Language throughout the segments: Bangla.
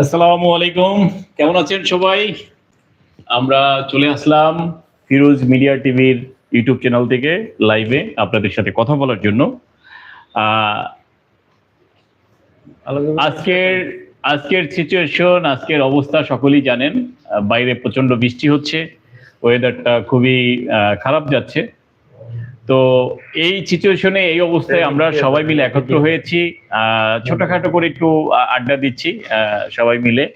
আসসালামু আলাইকুম। কেমন আছেন সবাই? আমরা চলে আসলাম ফিরোজ মিডিয়া টিভির ইউটিউব চ্যানেল থেকে লাইভে আপনাদের সাথে কথা বলার জন্য। আজকের আজকের সিচুয়েশন আজকের অবস্থা সকলেই জানেন। বাইরে প্রচণ্ড বৃষ্টি হচ্ছে ওয়েদারটা খুবই খারাপ যাচ্ছে। তো এই সিচুয়েশনে এই অবস্থায় আমরা সবাই মিলে একত্র হয়েছি। আহ, ছোটখাটো করে একটু আড্ডা দিচ্ছি। সবাই মিলে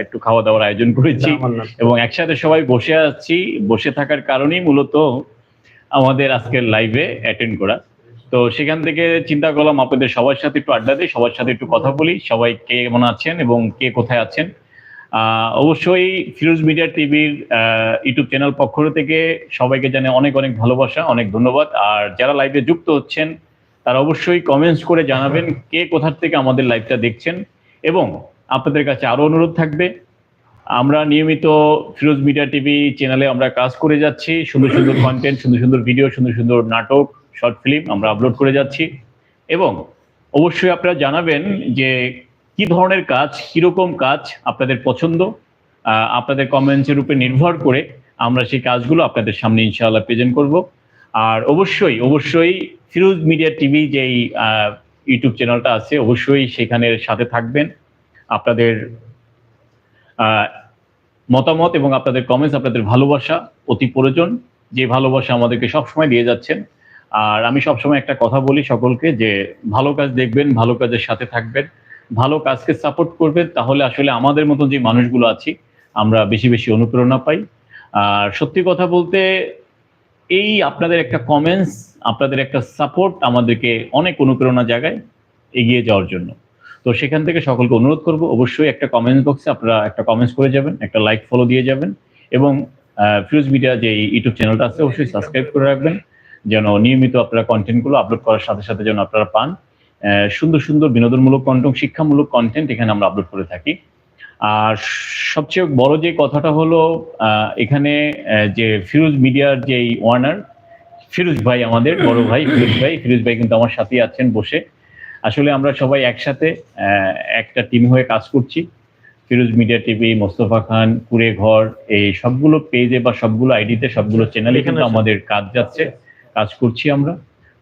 একটু খাওয়া দাওয়ার আয়োজন করেছি। এবং একসাথে সবাই বসে আছি। বসে থাকার কারণেই মূলত আমাদের আজকের লাইভে অ্যাটেন্ড করা। তো সেখান থেকে চিন্তা করলাম আপনাদের সবার সাথে একটু আড্ডা দিই সবার সাথে একটু কথা বলি। সবাই কে কেমন আছেন এবং কে কোথায় আছেন? অবশ্যই ফিরোজ মিডিয়া টিভির ইউটিউব চ্যানেল পক্ষ থেকে সবাইকে জানে অনেক অনেক ভালোবাসা, অনেক ধন্যবাদ। আর যারা লাইভে যুক্ত হচ্ছেন, তারা অবশ্যই কমেন্টস করে জানাবেন কে কোথার থেকে আমাদের লাইভটা দেখছেন। এবং আপনাদের কাছে আরও অনুরোধ থাকবে, আমরা নিয়মিত ফিরোজ মিডিয়া টিভি চ্যানেলে আমরা কাজ করে যাচ্ছি। সুন্দর সুন্দর কন্টেন্ট সুন্দর সুন্দর ভিডিও সুন্দর সুন্দর নাটক শর্ট ফিল্ম আমরা আপলোড করে যাচ্ছি। এবং অবশ্যই আপনারা জানাবেন যে কি ধরনের কাজ, কীরকম কাজ আপনাদের পছন্দ আপনাদের কমেন্টসের উপরে নির্ভর করে আমরা সেই কাজগুলো আপনাদের সামনে ইনশাআল্লাহ প্রেজেন্ট করব। আর অবশ্যই অবশ্যই ফিরোজ মিডিয়া টিভি যেই ইউটিউব চ্যানেলটা আছে, অবশ্যই সেখানের সাথে থাকবেন। আপনাদের মতামত এবং আপনাদের কমেন্টস আপনাদের ভালোবাসা অতি প্রয়োজন। যে ভালোবাসা আমাদেরকে সবসময় দিয়ে যাচ্ছেন। আর আমি সবসময় একটা কথা বলি সকলকে যে ভালো কাজ দেখবেন, ভালো কাজের সাথে থাকবেন। ভালো কাজকে সাপোর্ট করবেন তাহলে আসলে আমাদের মতো যে মানুষগুলো আছি, আমরা বেশি বেশি অনুপ্রেরণা পাই। আর সত্যি কথা বলতে, এই আপনাদের একটা কমেন্টস আপনাদের একটা সাপোর্ট আমাদেরকে অনেক অনুপ্রেরণা জায়গায় এগিয়ে যাওয়ার জন্য। তো সেখান থেকে সকলকে অনুরোধ করব, অবশ্যই একটা কমেন্টস বক্সে আপনারা একটা কমেন্টস করে যাবেন, একটা লাইক ফলো দিয়ে যাবেন এবং ফিউজ মিডিয়া যে ইউটিউব চ্যানেলটা আছে, অবশ্যই সাবস্ক্রাইব করে রাখবেন, যেন নিয়মিত আপনারা কন্টেন্টগুলো আপলোড করার সাথে সাথে যেন আপনারা পান। সুন্দর সুন্দর বিনোদনমূলক কন্টেন্ট শিক্ষামূলক কন্টেন্ট এখানে আমরা আপলোড করে থাকি। আর সবচেয়ে বড় যে কথাটা হলো এখানে যে ফিরোজ মিডিয়ার যে ওয়ার্নার ফিরোজ ভাই আমাদের বড় ভাই ফিরোজ ভাই ফিরোজ ভাই কিন্তু আমার সাথেই আছেন বসে। আসলে আমরা সবাই একসাথে একটা টিম হয়ে কাজ করছি। ফিরোজ মিডিয়া টিভি মোস্তফা খান কুড়ে ঘর এই সবগুলো পেজে বা সবগুলো আইডিতে সবগুলো চ্যানেলে কিন্তু আমাদের কাজ যাচ্ছে কাজ করছি আমরা।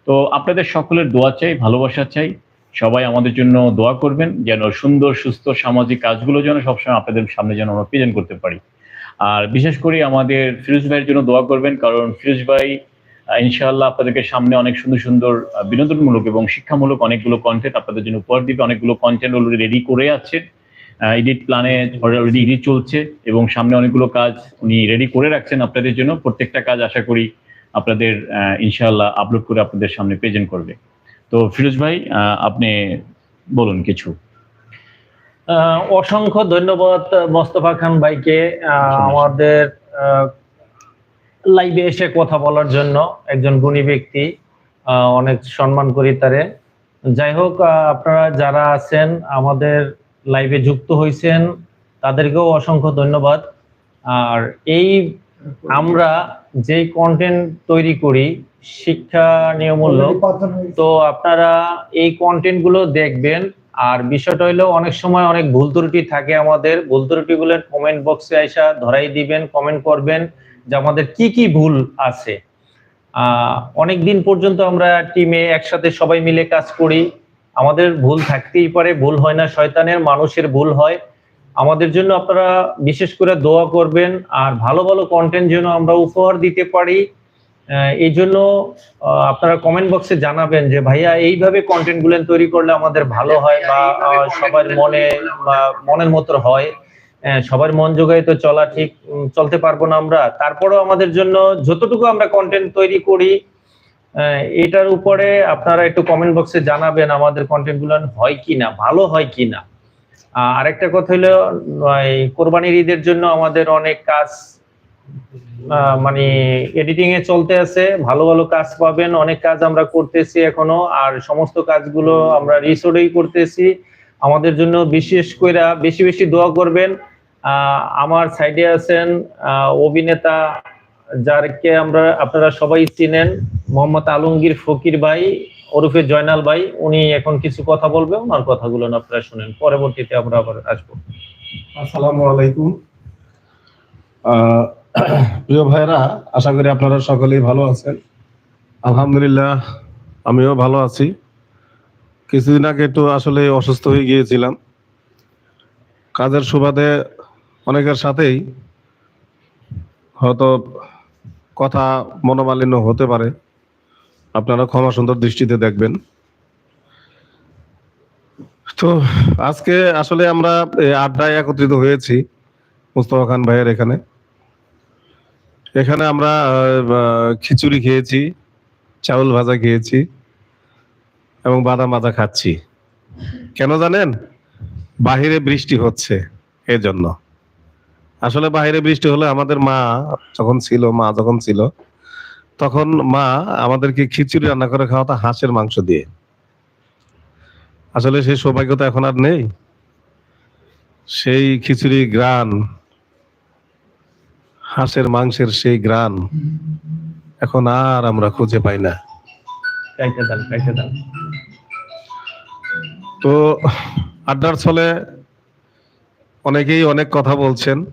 তো আপনাদের সকলের দোয়া চাই, ভালোবাসা চাই। সবাই আমাদের জন্য দোয়া করবেন, যেন সুন্দর, সুস্থ সামাজিক কাজগুলো যেন সবসময় আপনাদের সামনে যেন আমরা প্রেজেন্ট করতে পারি। আর বিশেষ করে আমাদের ফিরোজ ভাইয়ের জন্য দোয়া করবেন, কারণ ফিরোজ ভাই ইনশাআল্লাহ আপনাদেরকে সামনে অনেক সুন্দর সুন্দর বিনোদনমূলক এবং শিক্ষামূলক অনেকগুলো কন্টেন্ট আপনাদের জন্য উপহার দিবে। অনেকগুলো কন্টেন্ট অলরেডি রেডি করে আছে এডিট প্ল্যানে অলরেডি এডিট চলছে এবং সামনে অনেকগুলো কাজ উনি রেডি করে রাখছেন আপনাদের জন্য। প্রত্যেকটা কাজ আশা করি আপনাদের আহ, ইনশাআল্লাহ আপলোড করে আপনাদের সামনে প্রেজেন্ট করবে। তো ফিরোজ ভাই আপনি বলুন কিছু। অসংখ্য ধন্যবাদ মোস্তফা খান ভাইকে আমাদের লাইভে এসে কথা বলার জন্য একজন গুণী ব্যক্তি আহ, অনেক সম্মান করি তারে। যাই হোক আপনারা যারা আছেন আমাদের লাইভে যুক্ত হয়েছেন তাদেরকেও অসংখ্য ধন্যবাদ। আর এই আমরা যে কন্টেন্ট তৈরি করি শিক্ষা নিয়মূলক তো আপনারা এই কন্টেন্টগুলো দেখবেন। আর বিষয়টা হলো অনেক সময় অনেক ভুল ত্রুটি থাকে আমাদের। ভুল ত্রুটি গুলো কমেন্ট বক্সে আইসা ধরাই দিবেন কমেন্ট করবেন যে আমাদের কি কি ভুল আছে। আহ অনেক দিন পর্যন্ত আমরা টিমে একসাথে সবাই মিলে কাজ করি। আমাদের ভুল থাকতেই পারে ভুল হয় না শয়তানের মানুষের ভুল হয়। আমাদের জন্য আপনারা বিশেষ করে দোয়া করবেন আর ভালো ভালো কন্টেন্ট যেন আমরা উপহার দিতে পারি। এই জন্য আপনারা কমেন্ট বক্সে জানাবেন যে ভাইয়া এইভাবে কন্টেন্টগুলো তৈরি করলে আমাদের ভালো হয় বা সবার মনে বা মনের মতো হয়। সবার মন জোগায় তো চলা ঠিক চলতে পারব না আমরা। তারপরেও আমাদের জন্য যতটুকু আমরা কন্টেন্ট তৈরি করি এটার উপরে আপনারা একটু কমেন্ট বক্সে জানাবেন আমাদের কন্টেন্টগুলো হয় কিনা ভালো হয় কিনা। আহ, আরেকটা কথা হলো এই কোরবানির ঈদের জন্য আমাদের অনেক কাজ মানে এডিটিং এ চলতে আছে, ভালো ভালো কাজ পাবেন, অনেক কাজ আমরা করতেছি এখনও, আর সমস্ত কাজগুলো আমরা রিসোর্টেই করতেছি। আমাদের জন্য বিশেষ করে বেশি বেশি দোয়া করবেন। আমার সাইডে আছেন অভিনেতা যারকে আমরা, আপনারা সবাই চিনেন, মোহাম্মদ আলমগীর ফকির ভাই। ওরফে জয়নাল ভাই, উনি এখন কিছু কথা বলবে, ওনার কথাগুলো আপনারা শুনেন। পরবর্তীতে আমরা আবার আসব। আসসালামু আলাইকুম। প্রিয় ভাইরা আশা করি আপনারা সকলেই ভালো আছেন। আলহামদুলিল্লাহ, আমিও ভালো আছি। কিছুদিন আগে একটু আসলে অসুস্থ হয়ে গিয়েছিলাম। কাজের সুবাদে অনেকের সাথেই হয়তো কথা মনোমালিন্য হতে পারে। আপনারা ক্ষমা সুন্দর দৃষ্টিতে দেখবেন। তো আজকে আসলে আমরা আড্ডায় একত্রিত হয়েছি মুস্তফা খান ভাইয়ের এখানে। এখানে আমরা খিচুড়ি খেয়েছি, চাউল ভাজা খেয়েছি এবং বাদাম ভাজা খাচ্ছি। কেন জানেন? বাহিরে বৃষ্টি হচ্ছে এই জন্য আসলে বাহিরে বৃষ্টি হলে আমাদের মা যখন ছিল, মা যখন ছিল তখন মা আমাদেরকে খিচুড়ি রান্না করে খাওয়াতো হাঁসের মাংস দিয়ে। আসলে সেই সৌভাগ্য তো এখন আর নেই। সেই খিচুড়ি গ্রান হাঁসের মাংসের সেই গ্রান এখন আর আমরা খুঁজে পাই না। তো আড্ডার ছলে অনেকেই অনেক কথা বলছেন।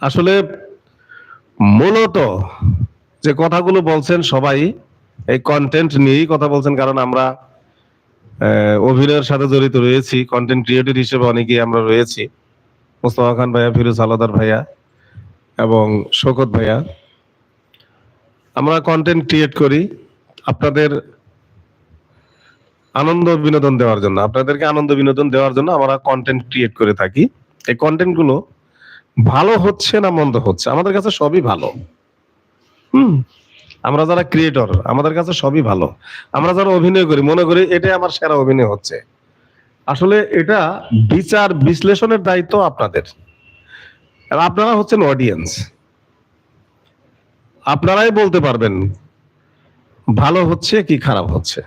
আসলে মূলত যে কথাগুলো বলছেন সবাই, এই কন্টেন্ট নিয়েই কথা বলছেন, কারণ আমরা অভিনয়ের সাথে জড়িত রয়েছি কন্টেন্ট ক্রিয়েটর হিসেবে অনেকেই আমরা রয়েছি। মোস্তফা খান ভাইয়া, ফিরোজ আলাদার ভাইয়া এবং শোকত ভাইয়া। আমরা কন্টেন্ট ক্রিয়েট করি আপনাদের আনন্দ বিনোদন দেওয়ার জন্য। আপনাদেরকে আনন্দ বিনোদন দেওয়ার জন্য আমরা কন্টেন্ট ক্রিয়েট করে থাকি। এই কন্টেন্টগুলো ভালো হচ্ছে না মন্দ হচ্ছে? আমাদের কাছে সবই ভালো। হুম? আমরা যারা ক্রিয়েটর আমাদের কাছে সবই ভালো। আমরা যারা অভিনয় করি, মনে করি এটাই আমার সেরা অভিনয় হচ্ছে। আসলে এটা বিচার বিশ্লেষণের দায়িত্ব আপনাদের। আপনারা হচ্ছেন অডিয়েন্স আপনারাই বলতে পারবেন, ভালো হচ্ছে কি খারাপ হচ্ছে।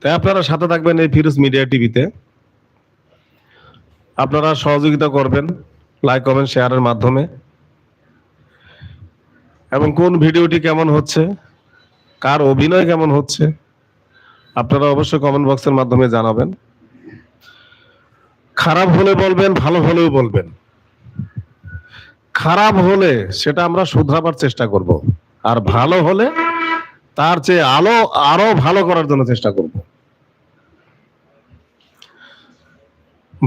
তাই আপনারা সাথে থাকবেন এই ফিরোজ মিডিয়া টিভিতে আপনারা সহযোগিতা করবেন লাইক কমেন্ট শেয়ারের মাধ্যমে। এবং কোন ভিডিওটি কেমন হচ্ছে, কার অভিনয় কেমন হচ্ছে, আপনারা অবশ্যই কমেন্ট বক্সের মাধ্যমে জানাবেন। খারাপ হলে বলবেন, ভালো হলেও বলবেন। খারাপ হলে সেটা আমরা শুধরাবার চেষ্টা করব। আর ভালো হলে তার চেয়ে আলো, আরও ভালো করার জন্য চেষ্টা করব।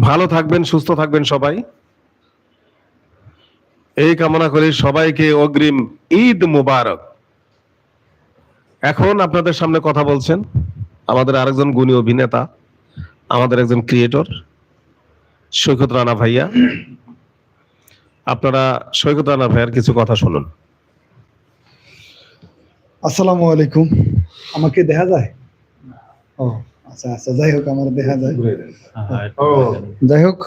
ভালো থাকবেন, সুস্থ থাকবেন সবাই। এই কামনা করি সবাইকে অগ্রিম ঈদ মুবারক। এখন আপনাদের সামনে কথা বলছেন আমাদের আরেকজন গুণী অভিনেতা, আমাদের একজন ক্রিয়েটর সৈকত রানা ভাইয়া। আপনারা সৈকত রানা ভাইয়ার কিছু কথা শুনুন। আসসালামু আলাইকুম। আমাকে দেখা যায়? ও। আচ্ছা আচ্ছা যাই হোক আমার দেখা যায়। হ্যাঁ। যাই হোক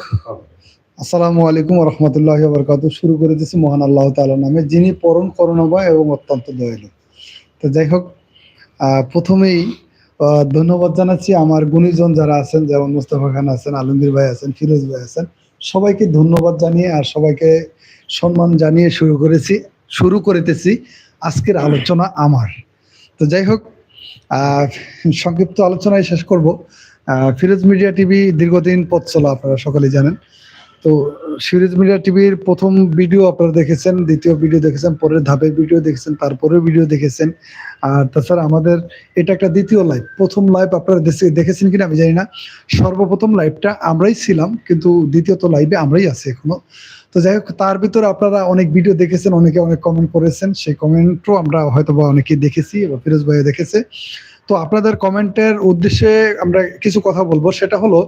আসসালামু আলাইকুম রহমতুল্লাহ বরকাত শুরু করে দিচ্ছি মহান আল্লাহ তাআলা নামে যিনি পরম করুণাময় এবং অত্যন্ত দয়ালু। তো যাই হোক আহ, প্রথমেই আহ, ধন্যবাদ জানাচ্ছি আমার গুণীজন যারা আছেন যেমন মুস্তফা খান আছেন আলমগীর ভাই আছেন ফিরোজ ভাই আছেন সবাইকে ধন্যবাদ জানিয়ে আর সবাইকে সম্মান জানিয়ে শুরু করেছি শুরু করিতেছি আজকের আলোচনা আমার। তো যাই হোক সংক্ষিপ্ত আলোচনায় শেষ করব। ফিরোজ মিডিয়া টিভি দীর্ঘদিন পথ চলা, আপনারা সকলেই জানেন। তো সিরিজ মিডিয়া টিভির প্রথম ভিডিও আপনারা দেখেছেন, দ্বিতীয় ভিডিও দেখেছেন, পরের ধাপের ভিডিও দেখেছেন, তারপরের ভিডিও দেখেছেন। আর তাছাড়া আমাদের এটা একটা দ্বিতীয় লাইভ প্রথম লাইভ আপনারা দেখেছেন কিনা আমি জানি না। সর্বপ্রথম লাইভটা আমরাই ছিলাম, কিন্তু দ্বিতীয়ত লাইভে আমরাই আছি এখনও। তো যাই হোক তার ভিতরে আপনারা অনেক ভিডিও দেখেছেন অনেকে অনেক কমেন্ট করেছেন। সেই কমেন্টও আমরা হয়তো বা অনেকেই দেখেছি বা ফিরোজ ভাইও দেখেছে। তো আপনাদের কমেন্টের উদ্দেশ্যে আমরা কিছু কথা বলব। সেটা হলো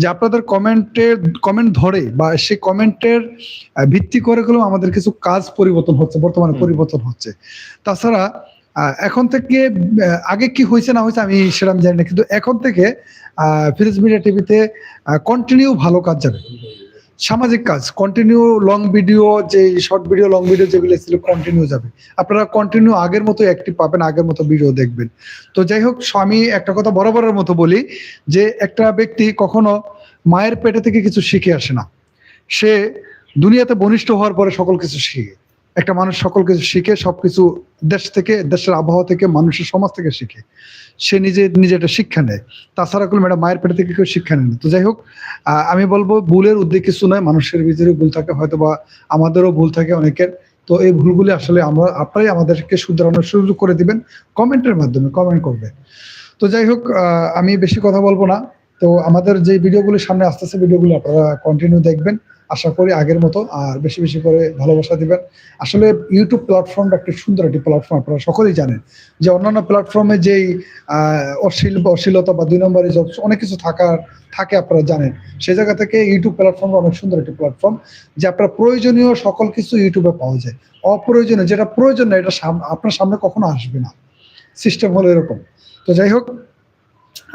যে আপনাদের কমেন্টের কমেন্ট ধরে বা সেই কমেন্টের ভিত্তি করে গেলেও আমাদের কিছু কাজ পরিবর্তন হচ্ছে বর্তমানে পরিবর্তন হচ্ছে। তাছাড়া আহ, এখন থেকে আগে কি হয়েছে না হয়েছে আমি সেরকম জানি না কিন্তু এখন থেকে আহ ফিরোজ মিডিয়া টিভিতে কন্টিনিউ ভালো কাজ যাবে। সামাজিক কাজ কন্টিনিউ লং ভিডিও যে শর্ট ভিডিও লং ভিডিও যেগুলো ছিল কন্টিনিউ যাবে। আপনারা কন্টিনিউ আগের মতো অ্যাক্টিভ পাবেন, আগের মতো ভিডিও দেখবেন। তো যাই হোক আমি একটা কথা বরাবরের মতো বলি, যে একটা ব্যক্তি কখনো মায়ের পেটে থেকে কিছু শিখে আসে না। সে দুনিয়াতে বনিষ্ঠ হওয়ার পরে সকল কিছু শিখে। একটা মানুষ সকল কিছু শিখে, সবকিছু দেশ থেকে, দেশের আবহাওয়া থেকে, মানুষের সমাজ থেকে শিখে। সে নিজে নিজে একটা শিক্ষা নেয়। তাছাড়া কোনো একটা মায়ের পেটে থেকে কেউ শিক্ষা নেয় না। তো যাই হোক আমি বলব, ভুলের উদ্যোগ কিছু নয়, মানুষের ভিতরে ভুল থাকে হয়তো বা আমাদেরও ভুল থাকে অনেকের। তো এই ভুলগুলি আসলে আমরা, আপনারাই আমাদেরকে শুধরানোর সুযোগ করে দিবেন কমেন্টের মাধ্যমে, কমেন্ট করবে তো যাই হোক আমি বেশি কথা বলব না। তো আমাদের যে ভিডিওগুলি সামনে আসতেছে, ভিডিওগুলো আপনারা কন্টিনিউ দেখবেন। আশা করি আগের মতো আর বেশি বেশি করে ভালোবাসা দিবেন। আসলে ইউটিউব প্ল্যাটফর্মটা একটি সুন্দর একটি প্ল্যাটফর্ম আপনারা সকলেই জানেন যে অন্যান্য প্ল্যাটফর্মে যেই অশ্লীল অশ্লীলতা বা দুই নম্বরে অনেক কিছু থাকার থাকে আপনারা জানেন। সেই জায়গা থেকে ইউটিউব প্ল্যাটফর্ম অনেক সুন্দর একটি প্ল্যাটফর্ম যে আপনার প্রয়োজনীয় সকল কিছু ইউটিউবে পাওয়া যায়। অপ্রয়োজনীয়, যেটা প্রয়োজন না, এটা আপনার সামনে কখনো আসবে না। সিস্টেম হলো এরকম। তো যাই হোক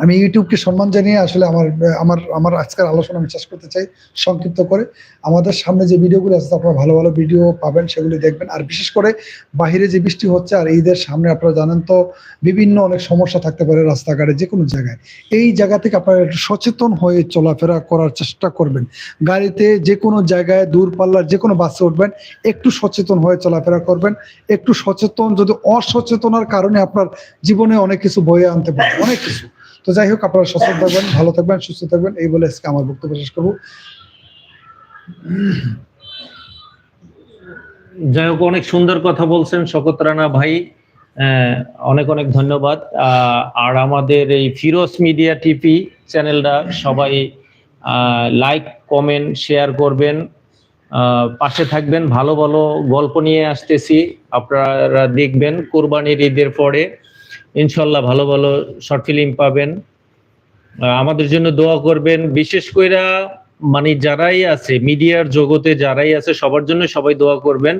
আমি ইউটিউবকে সম্মান জানিয়ে আসলে আমার আমার আমার আজকের আলোচনা আমি শেষ করতে চাই, সংক্ষিপ্ত করে। আমাদের সামনে যে ভিডিওগুলো আছে, আপনারা ভালো ভালো ভিডিও পাবেন, সেগুলি দেখবেন। আর বিশেষ করে বাহিরে যে বৃষ্টি হচ্ছে, আর ঈদের সামনে আপনারা জানেন তো, বিভিন্ন অনেক সমস্যা থাকতে পারে রাস্তাঘাটে যে কোনো জায়গায়। এই জায়গা থেকে আপনারা একটু সচেতন হয়ে চলাফেরা করার চেষ্টা করবেন। গাড়িতে যে কোনো জায়গায়, দূরপাল্লার যে কোনো বাসে উঠবেন, একটু সচেতন হয়ে চলাফেরা করবেন। একটু সচেতন, যদি অসচেতনার কারণে আপনার জীবনে অনেক কিছু বয়ে আনতে পারে, অনেক কিছু। তো যাই হোক, আপনারা সচেতন থাকবেন, ভালো থাকবেন, সুস্থ থাকবেন। এই বলে আজকে আমার বক্তব্য শেষ করব। যাই হোক, অনেক সুন্দর কথা বলছেন শকত রানা ভাই। অনেক অনেক ধন্যবাদ। আর আমাদের এই ফিরোজ মিডিয়া টিভি চ্যানেলটা সবাই লাইক কমেন্ট শেয়ার করবেন। পাশে থাকবেন, ভালো ভালো গল্প নিয়ে আসতেছি। আপনারা দেখবেন, কোরবানির ঈদের পরে। ইনশাল্লাহ ভালো ভালো শর্ট ফিল্ম পাবেন। আমাদের জন্য দোয়া করবেন। বিশেষ করে মানে যারাই আছে, মিডিয়ার জগতে যারাই আছে, সবার জন্য সবাই দোয়া করবেন।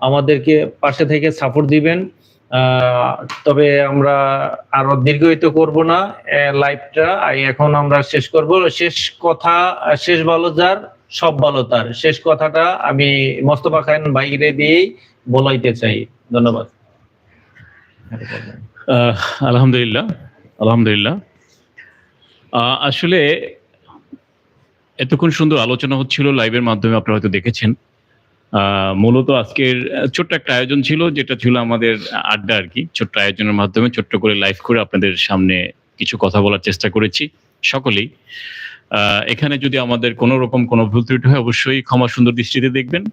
আমাদেরকে পাশে থেকে সাপোর্ট দিবেন। তবে আমরা আরও দীর্ঘায়িত করব না লাইভটা এখন আমরা শেষ করব। শেষ কথা, শেষ ভালো যার, সব ভালো তার। শেষ কথাটা আমি মোস্তফা খান বাইরে দিয়েই বলাইতে চাই। ধন্যবাদ। আলহামদুলিল্লাহ আলহামদুলিল্লাহ। আসলে এতক্ষণ সুন্দর আলোচনা হচ্ছিল লাইভের মাধ্যমে, আপনারা হয়তো দেখেছেন। মূলত আজকের ছোট্ট একটা আয়োজন ছিল, যেটা ছিল আমাদের আড্ডা আর কি। ছোট্ট আয়োজনের মাধ্যমে, ছোট্ট করে লাইভ করে আপনাদের সামনে কিছু কথা বলার চেষ্টা করেছি, সকলেই। এখানে যদি আমাদের কোনো রকম কোনো ভুল ত্রুটি হয়, অবশ্যই ক্ষমা সুন্দর দৃষ্টিতে দেখবেন।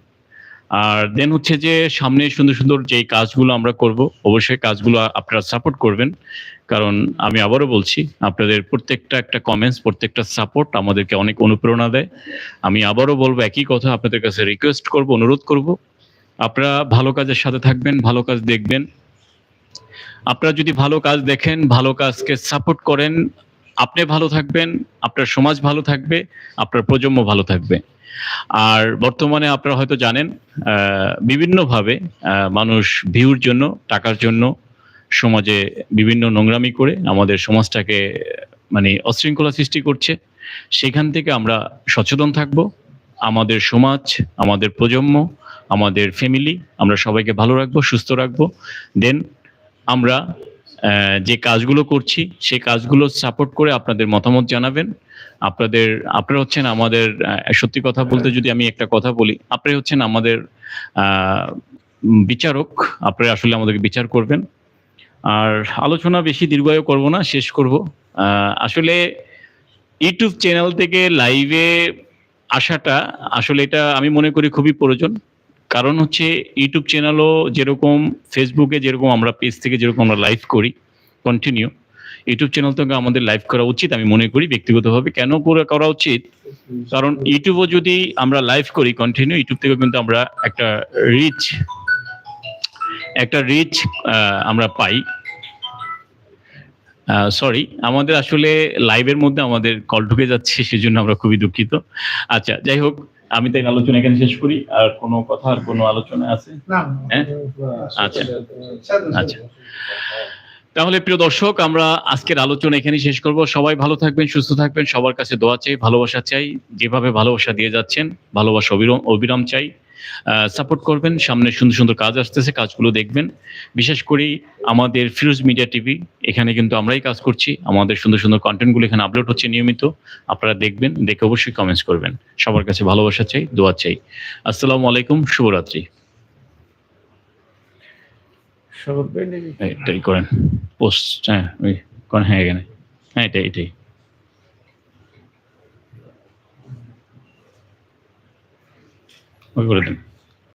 আর দেন হচ্ছে যে সামনে সুন্দর সুন্দর যে কাজগুলো আমরা করব, অবশ্যই কাজগুলো আপনারা সাপোর্ট করবেন। কারণ আমি আবারও বলছি, আপনাদের প্রত্যেকটা একটা কমেন্টস প্রত্যেকটা সাপোর্ট আমাদেরকে অনেক অনুপ্রেরণা দেয়। আমি আবারও বলব, একই কথা আপনাদের কাছে রিকোয়েস্ট করব, অনুরোধ করব। আপনারা ভালো কাজের সাথে থাকবেন, ভালো কাজ দেখবেন। আপনারা যদি ভালো কাজ দেখেন, ভালো কাজকে সাপোর্ট করেন আপনি ভালো থাকবেন, আপনার সমাজ ভালো থাকবে, আপনার প্রজন্ম ভালো থাকবে। আর বর্তমানে আপনারা হয়তো জানেন বিভিন্নভাবে মানুষ ভিউর জন্য, টাকার জন্য সমাজে বিভিন্ন নোংরামি করে আমাদের সমাজটাকে মানে অশৃঙ্খলা সৃষ্টি করছে। সেখান থেকে আমরা সচেতন থাকব। আমাদের সমাজ, আমাদের প্রজন্ম, আমাদের ফ্যামিলি, আমরা সবাইকে ভালো রাখব, সুস্থ রাখব। দেন আমরা যে কাজগুলো করছি, সেই কাজগুলো সাপোর্ট করে আপনাদের মতামত জানাবেন। আপনাদের, আপনারা হচ্ছেন আমাদের সত্যি কথা বলতে যদি আমি একটা কথা বলি আপনারা হচ্ছেন আমাদের বিচারক আপনারা আসলে আমাদেরকে বিচার করবেন। আর আলোচনা বেশি দীর্ঘায়ু করব না, শেষ করব। আসলে ইউটিউব চ্যানেল থেকে লাইভে আসাটা আসলে এটা আমি মনে করি খুবই প্রয়োজন। কারণ হচ্ছে ইউটিউব চ্যানেলও যেরকম ফেসবুকে যেরকম আমরা পেজ থেকে যেরকম আমরা লাইভ করি কন্টিনিউ ইউটিউব চ্যানেল থেকে আমাদের লাইভ করা উচিত আমি মনে করি ব্যক্তিগতভাবে। কেন করে করা উচিত? কারণ ইউটিউবও যদি আমরা লাইভ করি কন্টিনিউ ইউটিউব থেকে কিন্তু আমরা একটা রিচ একটা রিচ আমরা পাই। সরি আমাদের আসলে লাইভের মধ্যে আমাদের কল ঢুকে যাচ্ছে, সেজন্য আমরা খুবই দুঃখিত। আচ্ছা যাই হোক আমি তাই আলোচনা এখানে শেষ করি আর কোনো কথা আর কোনো আলোচনা আছে? হ্যাঁ? আচ্ছা। আচ্ছা। তাহলে প্রিয় দর্শক আমরা আজকের আলোচনা এখানে শেষ করব। সবাই ভালো থাকবেন সুস্থ থাকবেন সবার কাছে দোয়া চাই ভালোবাসা চাই যেভাবে ভালোবাসা দিয়ে যাচ্ছেন ভালোবাসা অবিরাম অবিরাম চাই। সাপোর্ট করবেন। সামনে সুন্দর সুন্দর কাজ আসতেছে কাজগুলো দেখবেন। বিশেষ করে আমাদের ফিরোজ মিডিয়া টিভি এখানে কিন্তু আমরাই কাজ করছি। আমাদের সুন্দর সুন্দর কন্টেন্টগুলো এখানে আপলোড হচ্ছে নিয়মিত। আপনারা দেখবেন দেখে অবশ্যই কমেন্টস করবেন। সবার কাছে ভালোবাসা চাই দোয়া চাই। আসসালামু আলাইকুম শুভরাত্রি? এটাই করেন। পোস্ট হ্যাঁ ওই করেন হ্যাঁ এখানে। হ্যাঁ এটাই এটাই। ওই করে দেন